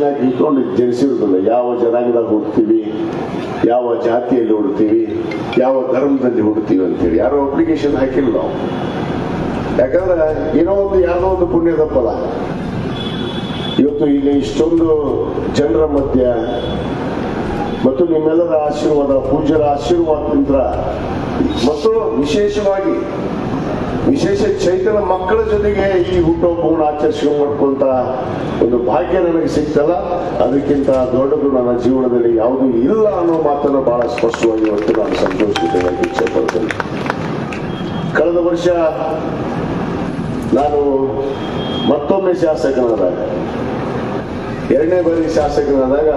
ಹಾಕಿ ಇಟ್ಕೊಂಡು ಜನಿಸಿರೋದಿಲ್ಲ ಯಾವ ಜನಾಂಗದಾಗ ಹುಡ್ತೀವಿ ಯಾವ ಜಾತಿಯಲ್ಲಿ ಹುಡ್ತೀವಿ ಯಾವ ಧರ್ಮದಲ್ಲಿ ಹುಡ್ತೀವಿ ಅಂತೇಳಿ ಯಾರೋ ಅಪ್ಲಿಕೇಶನ್ ಹಾಕಿಲ್ಲ ನಾವು. ಯಾಕಂದ್ರೆ ಏನೋ ಒಂದು ಯಾವುದೋ ಒಂದು ಪುಣ್ಯದ ಫಲ ಇವತ್ತು ಇಲ್ಲಿ ಇಷ್ಟೊಂದು ಜನರ ಮಧ್ಯ ಮತ್ತು ನಿಮ್ಮೆಲ್ಲರ ಆಶೀರ್ವಾದ, ಪೂಜ್ಯರ ಆಶೀರ್ವಾದದಿಂದ ಮತ್ತು ವಿಶೇಷವಾಗಿ ವಿಶೇಷ ಚೈತನ್ಯ ಮಕ್ಕಳ ಜೊತೆಗೆ ಈ ಹುಟ್ಟುಹಬ್ಬವನ್ನು ಆಚರಿಸಿಕೊಂಡು ಮಾಡ್ಕೊಂತ ಒಂದು ಭಾಗ್ಯ ನನಗೆ ಸಿಗ್ತಲ್ಲ. ಅದಕ್ಕಿಂತ ದೊಡ್ಡದು ನನ್ನ ಜೀವನದಲ್ಲಿ ಯಾವುದು ಇಲ್ಲ ಅನ್ನೋ ಮಾತನ್ನು ಬಹಳ ಸ್ಪಷ್ಟವಾಗಿ ಇವತ್ತು ನಾನು ಸಂತೋಷಿತ ಇಚ್ಛೆ ಪಡ್ತೇನೆ. ಕಳೆದ ವರ್ಷ ನಾನು ಮತ್ತೊಮ್ಮೆ ಶಾಸಕನಾದಾಗ, ಎರಡನೇ ಬಾರಿ ಶಾಸಕನಾದಾಗ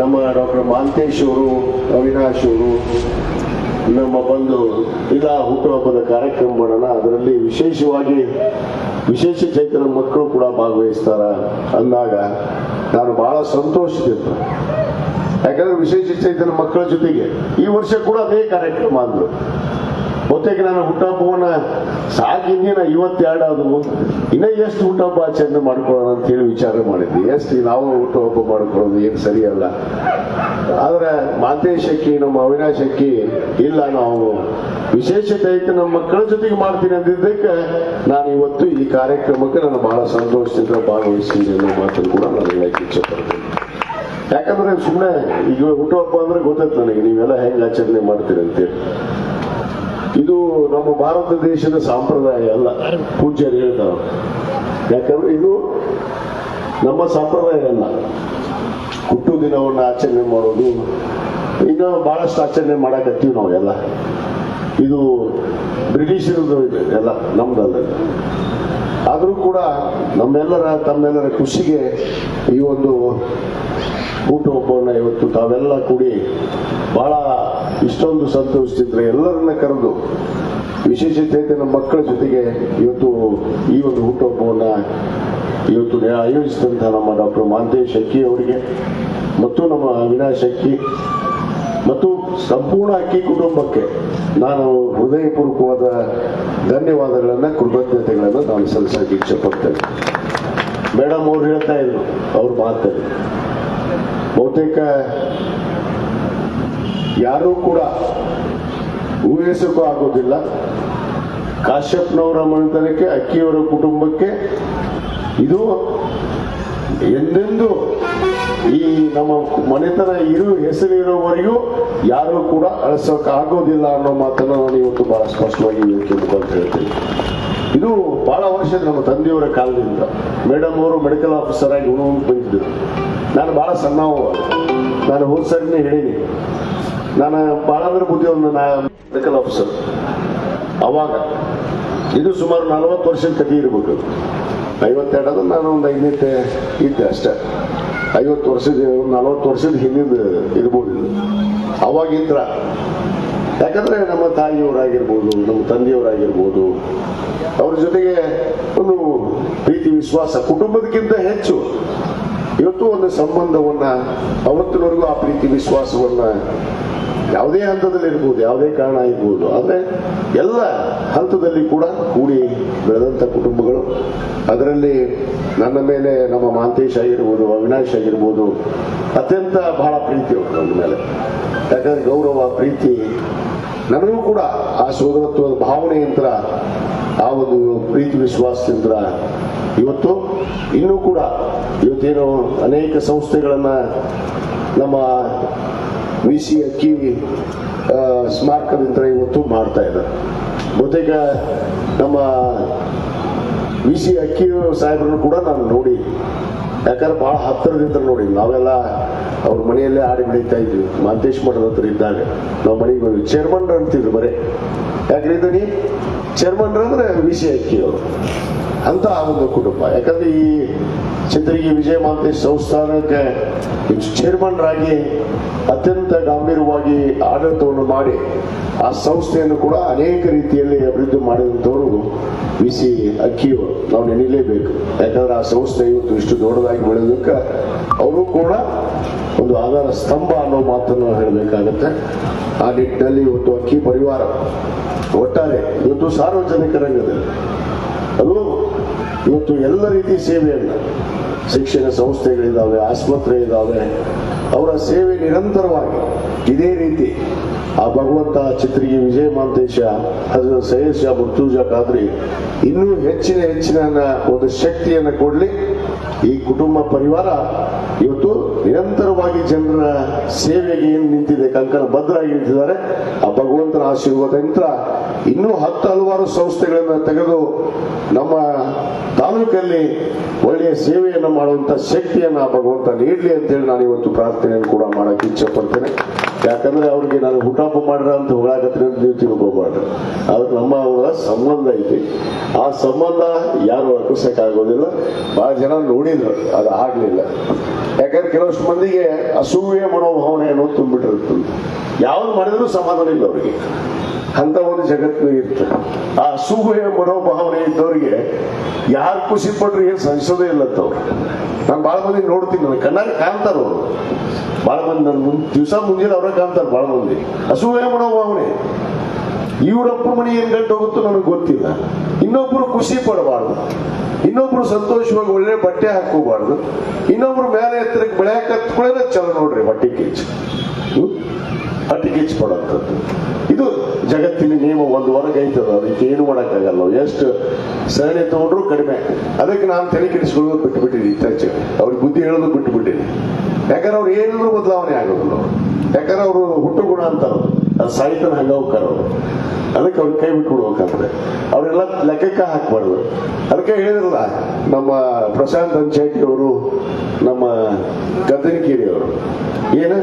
ನಮ್ಮ ಡಾಕ್ಟರ್ ಮಾಂತೇಶ್ ಅವರು, ಅವಿನಾಶ್ ಅವರು ನಮ್ಮ ಬಂದು ಇದಾ ಹುಟ್ಟುಹಬ್ಬದ ಕಾರ್ಯಕ್ರಮ ಮಾಡೋಣ. ಅದರಲ್ಲಿ ವಿಶೇಷವಾಗಿ ವಿಶೇಷ ಚೈತನ್ಯ ಮಕ್ಕಳು ಕೂಡ ಭಾಗವಹಿಸ್ತಾರ ಅಂದಾಗ ನಾನು ಬಹಳ ಸಂತೋಷದಿಂದ ಯಾಕಂದ್ರೆ ವಿಶೇಷ ಚೈತನ್ಯ ಮಕ್ಕಳ ಜೊತೆಗೆ ಈ ವರ್ಷ ಕೂಡ ಅದೇ ಕಾರ್ಯಕ್ರಮ ಅಂದ್ರು. ಬಹುತೇಕ ನಾನು ಹುಟ್ಟಹಬ್ಬವನ್ನ ಸಾಕಿಂದಿನ ಇವತ್ತೆರಡಾದ್ರು ಇನ್ನ ಎಷ್ಟು ಹುಟ್ಟಹಬ್ಬ ಆಚರಣೆ ಮಾಡ್ಕೊಳ್ಳೋಣ ಅಂತ ಹೇಳಿ ವಿಚಾರ ಮಾಡಿದ್ವಿ. ಎಷ್ಟು ನಾವು ಹುಟ್ಟುಹಬ್ಬ ಮಾಡ್ಕೊಳ್ಳೋದು ಏನು ಸರಿಯಲ್ಲ ಆದ್ರೆ ಮಾತೇಶಕ್ಕಿ ನಮ್ಮ ಅವಿನಾಶಕ್ಕಿ ಇಲ್ಲ ನಾವು ವಿಶೇಷತೆ ಐತೆ ನಮ್ಮ ಮಕ್ಕಳ ಜೊತೆಗೆ ಮಾಡ್ತೀನಿ ಅಂದಿದ್ದಕ್ಕೆ ನಾನು ಇವತ್ತು ಈ ಕಾರ್ಯಕ್ರಮಕ್ಕೆ ನಾನು ಬಹಳ ಸಂತೋಷದಿಂದ ಭಾಗವಹಿಸಿದ್ದೀನಿ ಅನ್ನೋ ಮಾತನ್ನು ಕೂಡ ನಾನು ಹೇಳಕ್ಕೆ ಇಚ್ಛೆ ಪಡ್ತೀನಿ ಯಾಕಂದ್ರೆ ಸುಮ್ಮನೆ ಈಗ ಹುಟ್ಟುಹಬ್ಬ ಅಂದ್ರೆ ಗೊತ್ತಾಯ್ತು ನನಗೆ, ನೀವೆಲ್ಲ ಹೆಂಗೆ ಆಚರಣೆ ಮಾಡ್ತೀರಿ ಅಂತೇಳಿ ಇದು ನಮ್ಮ ಭಾರತ ದೇಶದ ಸಂಪ್ರದಾಯ ಅಲ್ಲ. ಪೂಜ್ಯರು ಹೇಳ್ತಾರೆ. ಯಾಕಂದ್ರೆ ಇದು ನಮ್ಮ ಸಂಪ್ರದಾಯ ಅಲ್ಲ. ಹುಟ್ಟು ದಿನವನ್ನು ಆಚರಣೆ ಮಾಡೋದು. ಇನ್ನ ಬಹಳಷ್ಟು ಆಚರಣೆ ಮಾಡಕತ್ತೀವಿ ನಾವು ಎಲ್ಲ. ಇದು ಬ್ರಿಟಿಷರದ್ದು ಎಲ್ಲ ನಮ್ದಲ್ಲ ಆದರೂ ಕೂಡ ನಮ್ಮೆಲ್ಲರ, ತಮ್ಮೆಲ್ಲರ ಖುಷಿಗೆ ಈ ಒಂದು ಊಟ ಹಬ್ಬವನ್ನು ಇವತ್ತು ತಾವೆಲ್ಲ ಕೂಡಿ ಬಹಳ ಇಷ್ಟೊಂದು ಸಂತೋಷಿಸಿದ್ರೆ ಎಲ್ಲರನ್ನ ಕರೆದು ವಿಶೇಷ ನಮ್ಮ ಮಕ್ಕಳ ಜೊತೆಗೆ ಇವತ್ತು ಈ ಒಂದು ಹುಟ್ಟುಹಬ್ಬವನ್ನ ಇವತ್ತು ಆಯೋಜಿಸಿದಂತಹ ನಮ್ಮ ಡಾಕ್ಟರ್ ಮಾಂತೇಶ್ ಶೆಟ್ಟಿ ಅವರಿಗೆ, ಮತ್ತು ನಮ್ಮ ಅವಿನಾಶ್ ಶೆಟ್ಟಿ, ಮತ್ತು ಸಂಪೂರ್ಣ ಅಕ್ಕಿ ಕುಟುಂಬಕ್ಕೆ ನಾನು ಹೃದಯಪೂರ್ವಕವಾದ ಧನ್ಯವಾದಗಳನ್ನ, ಕೃತಜ್ಞತೆಗಳನ್ನು ನಾನು ಸಲ್ಲಿಸಕ್ಕೆ ಇಚ್ಛೆ ಪಡ್ತೇನೆ. ಮೇಡಮ್ ಅವ್ರು ಹೇಳ್ತಾ ಇದ್ರು, ಅವ್ರ ಮಾತಲ್ಲಿ ಬಹುತೇಕ ಯಾರೂ ಕೂಡ ಊಹಿಸಕ್ಕೂ ಆಗೋದಿಲ್ಲ. ಕಾಶ್ಯಪ್ನವರ ಮನೆತನಕ್ಕೆ, ಅಕ್ಕಿಯವರ ಕುಟುಂಬಕ್ಕೆ ಇದು ಎಂದೆಂದೂ ಈ ನಮ್ಮ ಮನೆತನ ಇರು ಹೆಸರಿರೋವರೆಗೂ ಯಾರೂ ಕೂಡ ಅಳಿಸೋಕೆ ಆಗೋದಿಲ್ಲ ಅನ್ನೋ ಮಾತನ್ನು ನಾನು ಇವತ್ತು ಬಹಳ ಸ್ಪಷ್ಟವಾಗಿ ತಿಳ್ಕೊಂಡು ಹೇಳ್ತೀನಿ ಇದು ಬಹಳ ವರ್ಷದ ನಮ್ಮ ತಂದೆಯವರ ಕಾಲದಿಂದ. ಮೇಡಮ್ ಅವರು ಮೆಡಿಕಲ್ ಆಫೀಸರ್ ಆಗಿ ಉಣವು ಬಂದಿದ್ದರು. ನಾನು ಬಹಳ ಸಣ್ಣವ ನಾನು ಹೋದ ಸರಿನೇ ಹೇಳೀನಿ. ನಾನು ಬಹಳ ಅಂದ್ರೆ ಬುದ್ಧಿ ನಾ ಮೆಡಿಕಲ್ ಆಫೀಸರ್ ಅವಾಗ ಇದು ಸುಮಾರು ನಲವತ್ತು ವರ್ಷದ ಕಥೆ ಇರಬೇಕು. ಐವತ್ತೆರಡು ಅಂದ್ರೆ ನಾನು ಒಂದು ಐದನೇ ಇದ್ದೆ ಅಷ್ಟೇ. ಐವತ್ತು ವರ್ಷದ, ನಲವತ್ತು ವರ್ಷದ ಹಿಂದಿನ ಇರ್ಬೋದು ಇದು. ಅವಾಗಿದ್ರ ಯಾಕಂದ್ರೆ ನಮ್ಮ ತಾಯಿಯವರಾಗಿರ್ಬೋದು, ನಮ್ಮ ತಂದೆಯವರಾಗಿರ್ಬೋದು, ಅವ್ರ ಜೊತೆಗೆ ಒಂದು ಪ್ರೀತಿ, ವಿಶ್ವಾಸ, ಕುಟುಂಬದಕ್ಕಿಂತ ಹೆಚ್ಚು ಇವತ್ತು ಒಂದು ಸಂಬಂಧವನ್ನ, ಅವತ್ತಿನವರೆಗೂ ಆ ಪ್ರೀತಿ, ವಿಶ್ವಾಸವನ್ನ ಯಾವುದೇ ಹಂತದಲ್ಲಿ ಇರ್ಬೋದು, ಯಾವುದೇ ಕಾರಣ ಇರ್ಬೋದು, ಆದರೆ ಎಲ್ಲ ಹಂತದಲ್ಲಿ ಕೂಡ ಕೂಡಿ ಬೆಳೆದಂತ ಕುಟುಂಬಗಳು. ಅದರಲ್ಲಿ ನನ್ನ ಮೇಲೆ ನಮ್ಮ ಮಾಂತೇಶ್ ಆಗಿರ್ಬೋದು, ಅವಿನಾಶ್ ಆಗಿರ್ಬೋದು, ಅತ್ಯಂತ ಬಹಳ ಪ್ರೀತಿ ಅವರು ನನ್ನ ಮೇಲೆ. ಯಾಕಂದ್ರೆ ಗೌರವ, ಪ್ರೀತಿ ನನಗೂ ಕೂಡ ಆ ಸೋದರತ್ವದ ಭಾವನೆಯಿಂದ ಆ ಒಂದು ಪ್ರೀತಿ ವಿಶ್ವಾಸದಿಂದ ಇವತ್ತು ಇನ್ನೂ ಕೂಡ ಇವತ್ತೇನು ಅನೇಕ ಸಂಸ್ಥೆಗಳನ್ನ ನಮ್ಮ ವಿ ಸಿ ಅಕ್ಕಿ ಸ್ಮಾರಕದಿಂದ ಇವತ್ತು ಮಾಡ್ತಾ ಇದ್ದಾರೆ. ಬಹುತೇಕ ನಮ್ಮ ವಿ ಸಿ ಅಕ್ಕಿ ಸಾಹೇಬ್ರನ್ನು ಕೂಡ ನಾನು ನೋಡಿ, ಯಾಕಂದ್ರೆ ಬಹಳ ಹತ್ತಿರದಿಂದ ನೋಡಿ, ನಾವೆಲ್ಲ ಅವ್ರ ಮನೆಯಲ್ಲೇ ಆಡಿ ಬೆಳೀತಾ ಇದ್ವಿ. ಮಾಂತೇಶ್ ಮಠದ ಹತ್ರ ಇದ್ದಾಗ ನಾವು ಮನೆಗೆ ಬಂದ್ವಿ. ಚೇರ್ಮನ್ ಅಂತಿದ್ರು ಬರೇ. ಇದೀನಿ ಚೇರ್ಮನ್ ಅಂದ್ರೆ ವಿ ಸಿ ಅಕ್ಕಿ ಅವರು ಅಂತ ಒಂದು ಕುಟುಂಬ. ಯಾಕಂದ್ರೆ ಈ ಚಿತ್ರಗಿ ವಿಜಯ ಮಾಂತೇಶ್ ಸಂಸ್ಥಾನಕ್ಕೆ ಚೇರ್ಮನ್ ರಾಗಿ ಅತ್ಯಂತ ಗಂಭೀರವಾಗಿ ಆಡಳಿತವನ್ನು ಮಾಡಿ ಆ ಸಂಸ್ಥೆಯನ್ನು ಕೂಡ ಅನೇಕ ರೀತಿಯಲ್ಲಿ ಅಭಿವೃದ್ಧಿ ಮಾಡಿದಂಥವರು ವಿ ಸಿ ಅಕ್ಕಿಯವರು. ನಾವು ನೆನೀಲೇಬೇಕು. ಯಾಕಂದ್ರೆ ಆ ಸಂಸ್ಥೆ ಇವತ್ತು ಇಷ್ಟು ದೊಡ್ಡದಾಗಿ ಬೆಳೆದಕ್ಕೆ ಅವರು ಕೂಡ ಒಂದು ಆಧಾರ ಸ್ತಂಭ ಅನ್ನೋ ಮಾತನ್ನು ಹೇಳಬೇಕಾಗತ್ತೆ. ಆ ನಿಟ್ಟಿನಲ್ಲಿ ಇವತ್ತು ಅಕ್ಕಿ ಪರಿವಾರ, ಒಟ್ಟಾರೆ ಇವತ್ತು ಸಾರ್ವಜನಿಕ ರಂಗದಲ್ಲಿ ಅದು ಇವತ್ತು ಎಲ್ಲ ರೀತಿ ಸೇವೆಯನ್ನು, ಶಿಕ್ಷಣ ಸಂಸ್ಥೆಗಳಿದ್ದಾವೆ ಆಸ್ಪತ್ರೆ ಇದ್ದಾವೆ ಅವರ ಸೇವೆ ನಿರಂತರವಾಗಿ ಇದೇ ರೀತಿ. ಆ ಭಗವಂತ ಚಿತ್ರಿಗೆ ವಿಜಯ ಮಾಂತೇಶ ಹಜರತ್ ಸೈಯದ್ ಮುರ್ತೂಜಾ ಖಾದ್ರಿ ಇನ್ನೂ ಹೆಚ್ಚಿನ ಹೆಚ್ಚಿನ ಒಂದು ಶಕ್ತಿಯನ್ನು ಕೊಡಲಿ. ಈ ಕುಟುಂಬ ಪರಿವಾರ ಇವತ್ತು ನಿರಂತರವಾಗಿ ಜನರ ಸೇವೆಗೆ ಏನು ನಿಂತಿದೆ, ಕಂಕಣ ಭದ್ರಾಗಿ ನಿಂತಿದ್ದಾರೆ. ಆ ಭಗವಂತನ ಆಶೀರ್ವಾದದಿಂದ ಇನ್ನೂ ಹತ್ತು ಹಲವಾರು ಸಂಸ್ಥೆಗಳನ್ನು ತೆಗೆದು ನಮ್ಮ ತಾಲೂಕಲ್ಲಿ ಒಳ್ಳೆಯ ಸೇವೆಯನ್ನು ಮಾಡುವಂತ ಶಕ್ತಿಯನ್ನು ಆ ಭಗವಂತ ನೀಡಲಿ ಅಂತೇಳಿ ನಾನು ಇವತ್ತು ಪ್ರಾರ್ಥನೆಯನ್ನು ಕೂಡ ಮಾಡಕ್ಕೆ ಇಚ್ಛೆ ಪಡ್ತೇನೆ. ಯಾಕಂದ್ರೆ ಅವ್ರಿಗೆ ನಾನು ಹುಟಾಪ ಮಾಡ್ರ ಅಂತ ಹೊಗಳಾಕತ್ತೀನಿ ಅಂತ ನೀವು ತಿಳ್ಕೊಬಾರ್ದು ಅದಕ್ಕೆ ನಮ್ಮ ಅವರ ಸಂಬಂಧ ಐತಿ. ಆ ಸಂಬಂಧ ಯಾರು ಆಗೋದಿಲ್ಲ. ಬಹಳ ಜನ ನೋಡಿದ್ರು, ಅದು ಆಗ್ಲಿಲ್ಲ. ಯಾಕಂದ್ರೆ ಕೆಲವಷ್ಟು ಮಂದಿಗೆ ಅಸೂಯೆ ಮನೋಭಾವನೆ ಅನ್ನೋದು ತುಂಬಿಟ್ಟಿರುತ್ತೆ ಯಾವ್ದು ಮಾಡಿದ್ರು ಸಮಾಧಾನ ಇಲ್ಲ ಅವರಿಗೆ. ಅಂತ ಒಂದು ಜಗತ್ತು ಇರ್ತದೆ. ಆ ಅಸೂಹೆಯ ಮನೋಭಾವನೆ ಇದ್ದವರಿಗೆ ಯಾರು ಖುಷಿ ಪಡ್ರಿ ಏನು ಸಹಿಸೋದೇ ಇಲ್ಲ ನಾನು ಭಾಳ ಮಂದಿ ನೋಡ್ತೀನಿ ನನಗೆ ಕಣ್ಣಾಗ ಕಾಣ್ತಾರ ಅವರು. ಭಾಳ ಮಂದಿ ನನ್ನ ದಿವಸ ಮುಂಜಾನೆ ಅವರೇ ಕಾಣ್ತಾರೆ ಭಾಳ ಮಂದಿ. ಅಸೂಹೆಯ ಮನೋಭಾವನೆ. ಇವರೊಬ್ಬರು ಮನೆ ಏನ್ ಗಂಟು ಹೋಗುತ್ತೋ ನನಗೆ ಗೊತ್ತಿಲ್ಲ. ಇನ್ನೊಬ್ರು ಖುಷಿ ಪಡಬಾರ್ದು. ಇನ್ನೊಬ್ರು ಸಂತೋಷವಾಗಿ ಒಳ್ಳೆ ಬಟ್ಟೆ ಹಾಕೋಬಾರ್ದು ಇನ್ನೊಬ್ರು ಮೇಲೆ ಎತ್ತರಕ್ಕೆ ಬೆಳೆಯಕ್ಕೆ ಹತ್ಕೊಳ್ಳೋದ ಚಲೋ ನೋಡ್ರಿ ಬಟ್ಟೆ ಕಿಚ್ಚು ಕಿಚ್ಚು ಇದು ಜಗತ್ತಿನ ನಿಯಮ ಒಂದು ವರ್ಗ ಐತದ ಅದಕ್ಕೆ ಏನು ಮಾಡೋಕ್ಕಾಗಲ್ಲ. ಎಷ್ಟು ಸರಣಿ ತಗೊಂಡ್ರು ಕಡಿಮೆ. ಅದಕ್ಕೆ ನಾನು ತಲೆ ಕೆಡಿಸ್ಕೊಳ್ಳೋದು ಬಿಟ್ಟು ಬಿಟ್ಟಿದ್ದೀನಿ ಇತ್ತೀಚೆಗೆ. ಅವ್ರಿಗೆ ಬುದ್ಧಿ ಹೇಳೋದು ಬಿಟ್ಟು ಬಿಟ್ಟಿದ್ದೀನಿ ಯಾಕಂದ್ರೆ ಅವ್ರು ಏನಿದ್ರು ಬದಲಾವಣೆ ಆಗೋದಿಲ್ಲ ಯಾಕಂದ್ರೆ ಅವರು ಹುಟ್ಟು ಗುಣ ಅಂತಾರೆ ಅದು ಸಾಹಿತ್ಯನ ಹಂಗ ಹೋಗ್ತಾರ ಅವರು. ಅದಕ್ಕೆ ಅವ್ರು ಕೈ ಬಿಟ್ಟು ಅವರೆಲ್ಲ ಲೆಕ್ಕಕ್ಕೆ ಹಾಕ್ಬಾರ್ದು. ಅದಕ್ಕೆ ಹೇಳಿದ್ರಲ್ಲ, ನಮ್ಮ ಪ್ರಶಾಂತ್ ಅಂಚೇಟಿ ಅವರು, ನಮ್ಮ ಗದ್ದನಕೇರಿ ಅವರು. ಏನು?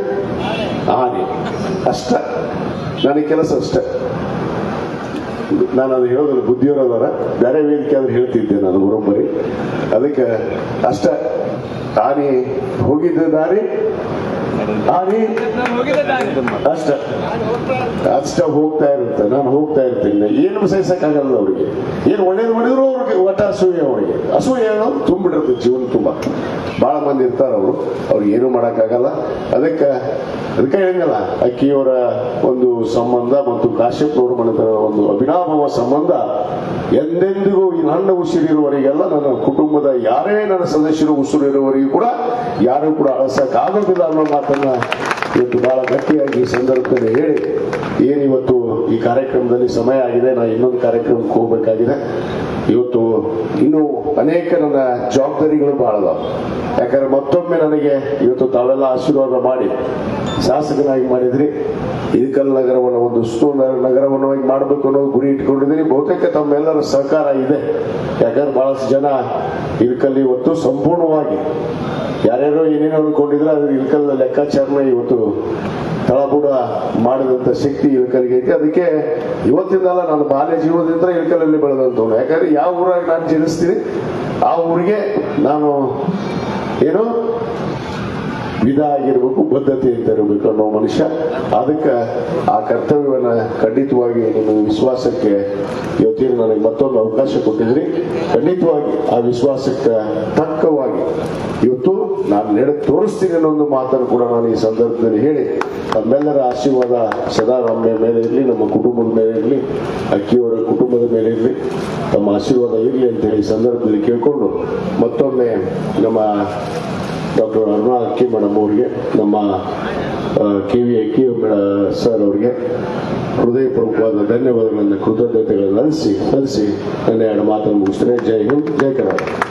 ಆನೆ. ಅಷ್ಟ. ನನಗೆ ಕೆಲಸ ಅಷ್ಟೆ. ನಾನು ಅದು ಹೇಳೋದಿಲ್ಲ, ಬುದ್ಧಿಯವರದವರ. ಬೇರೆ ವೇದಿಕೆ ಆದ್ರೆ ಹೇಳ್ತಿದ್ದೆ ನಾನು ಬರೋಬ್ಬರಿ ಅದಕ್ಕೆ ಅಷ್ಟ. ಆನೆ ಹೋಗಿದ್ದ ದಾರಿ? ಅಷ್ಟ. ಅಷ್ಟ ಹೋಗ್ತಾ ಇರುತ್ತೆ. ನಾನು ಹೋಗ್ತಾ ಇರ್ತೀನಿ. ಏನು ಸಹಿಸಕ್ಕಾಗಲ್ಲ ಅವ್ರಿಗೆ. ಏನು ಒಳ್ಳೇದು ಮಾಡಿದ್ರು ಅವ್ರಿಗೆ ಒಟ್ಟ ಅಸೂಯೆ ಅವರಿಗೆ. ಅಸೂಯೆ ಅನ್ನೋದು ತುಂಬಿಡಿರುತ್ತೆ ಜೀವನ ತುಂಬ. ಬಹಳ ಮಂದಿ ಇರ್ತಾರೆ ಅವರು. ಅವ್ರಿಗೆ ಏನು ಮಾಡಕ್ಕಾಗಲ್ಲ. ಅದಕ್ಕೆ ಅದಕ್ಕೆ ಹೇಳಂಗಲ್ಲ. ಅಕ್ಕಿಯವರ ಒಂದು ಸಂಬಂಧ ಮತ್ತು ಕಾಶ್ಯಪ್ ಮನೆತರ ಒಂದು ಅಭಿನಾಭವ ಸಂಬಂಧ ಎಂದೆಂದಿಗೂ ಈ ನನ್ನ ಉಸಿರಿರುವವರಿಗೆಲ್ಲ ನನ್ನ ಕುಟುಂಬದ ಯಾರೇ ನನ್ನ ಸದಸ್ಯರು ಉಸಿರಿರುವವರಿಗೂ ಕೂಡ ಯಾರು ಕೂಡ ಅಳಸಕ್ಕಾಗೋದಿಲ್ಲ ಅನ್ನೋ ಮಾತನ್ನ ಇವತ್ತು ಬಹಳ ಗಟ್ಟಿಯಾಗಿ ಸಂದರ್ಭದಲ್ಲಿ ಹೇಳಿ. ಏನಿವತ್ತು ಈ ಕಾರ್ಯಕ್ರಮದಲ್ಲಿ ಸಮಯ ಆಗಿದೆ. ನಾ ಇನ್ನೊಂದು ಕಾರ್ಯಕ್ರಮಕ್ಕೆ ಹೋಗ್ಬೇಕಾಗಿದೆ. ಇವತ್ತು ಇನ್ನೂ ಅನೇಕ ನನ್ನ ಜವಾಬ್ದಾರಿಗಳು ಬಹಳ ಯಾಕಂದ್ರೆ ಮತ್ತೊಮ್ಮೆ ನನಗೆ ಇವತ್ತು ತಾವೆಲ್ಲ ಆಶೀರ್ವಾದ ಮಾಡಿ, ಶಾಸಕನಾಗಿ ಮಾಡಿದ್ರಿ. ಇಳಕಲ್ ನಗರವನ್ನು, ಒಂದು ಸ್ತೂ ನಗರವನ್ನಾಗಿ ಮಾಡಬೇಕು ಅನ್ನೋ ಗುರಿ ಇಟ್ಕೊಂಡಿದ್ದೀನಿ. ಬಹುತೇಕ ತಮ್ಮೆಲ್ಲರ ಸಹಕಾರ ಇದೆ. ಯಾಕಂದ್ರೆ ಬಹಳಷ್ಟು ಜನ ಇಳಕಲ್ಲಿ ಇವತ್ತು ಸಂಪೂರ್ಣವಾಗಿ, ಯಾರ್ಯಾರೋ ಏನೇನೋ ಅಂದ್ಕೊಂಡಿದ್ರೆ ಅದ್ರ ಇಳಕಲ್ ಲೆಕ್ಕಾಚಾರನ ಇವತ್ತು ತಳಬುಡ ಮಾಡಿದಂತ ಶಕ್ತಿ ಯುವಕರಿಗೆ ಐತಿ. ಅದಕ್ಕೆ ಇವತ್ತಿಂದಲ್ಲ ನಾನು ಬಾಲ್ಯ ಜೀವನದಿಂದ ಇಳಕಲಲ್ಲಿ ಬೆಳೆದಂತವನು ಯಾಕಂದ್ರೆ ಯಾವ ಊರಾಗ ನಾನು ಜನಿಸ್ತೀನಿ, ಆ ಊರಿಗೆ ನಾನು ಏನು ವಿಧ ಆಗಿರ್ಬೇಕು ಬದ್ಧತೆ ಅಂತ ಇರಬೇಕು ಅನ್ನೋ ಮನುಷ್ಯ. ಅದಕ್ಕೆ ಆ ಕರ್ತವ್ಯವನ್ನ ಖಂಡಿತವಾಗಿ ನಿಮ್ಮ ವಿಶ್ವಾಸಕ್ಕೆ ಇವತ್ತೇನು ನನಗೆ ಮತ್ತೊಂದು ಅವಕಾಶ ಕೊಟ್ಟಿದ್ರಿ ಖಂಡಿತವಾಗಿ ಆ ವಿಶ್ವಾಸಕ್ಕೆ ತಕ್ಕವಾಗಿ ಇವತ್ತು ನಾನು ತೋರಿಸ್ತೀನಿ ಅನ್ನೋ ಒಂದು ಮಾತನ್ನು ಕೂಡ ನಾನು ಈ ಸಂದರ್ಭದಲ್ಲಿ ಹೇಳಿ ತಮ್ಮೆಲ್ಲರ ಆಶೀರ್ವಾದ ಸದಾ ನಮ್ಮ ಮೇಲೆ ಇರಲಿ, ನಮ್ಮ ಕುಟುಂಬದ ಮೇಲೆ ಇರಲಿ, ಅಕ್ಕಿಯವರ ಕುಟುಂಬದ ಮೇಲೆ ಇರಲಿ. ತಮ್ಮ ಆಶೀರ್ವಾದ ಇರಲಿ ಅಂತ ಹೇಳಿ ಸಂದರ್ಭದಲ್ಲಿ ಕೇಳಿಕೊಂಡು ಮತ್ತೊಮ್ಮೆ ನಮ್ಮ ಡಾಕ್ಟರ್ ಅರುಣಾ ಅಕ್ಕಿ ಮೇಡಮ್ ಅವರಿಗೆ, ನಮ್ಮ ಕೆ ವಿ ಅಕ್ಕಿ ಸರ್ ಅವರಿಗೆ ಹೃದಯಪೂರ್ವಕವಾದ ಧನ್ಯವಾದಗಳನ್ನು ಕೃತಜ್ಞತೆಗಳನ್ನು ಅನಿಸಿ ಸಲ್ಲಿಸಿ ನನ್ನ ಎರಡು ಮಾತನ್ನು ಮುಗಿಸ್ತೇನೆ. ಜೈ ಹಿಂದ್, ಜೈ ಕರ್ನಾಟಕ.